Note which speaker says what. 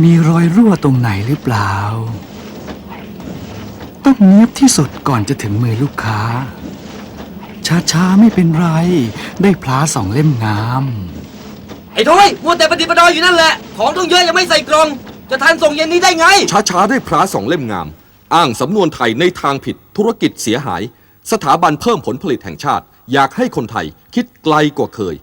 Speaker 1: มีรอยรั่วตรงไหนหรือเปล่า ต้องเนียบที่สุดก่อนจะถึงมือลูกค้า ช้าๆไม่เป็นไร ได้พลาสองเล่มงาม
Speaker 2: ไอ้ถ้วยมัวแต่ปฏิปดอยอยู่นั่นแหละ ของต้องเยอะยังไม่ใส่กล่อง จะทานส่งเย็นนี้ได้ไง
Speaker 3: ช้าๆได้พระสองเล่มงาม อ้างสำนวนไทยในทางผิดธุรกิจเสียหาย สถาบันเพิ่มผลผลิตแห่งชาติ อยากให้คนไทยคิดไกลกว่าเคย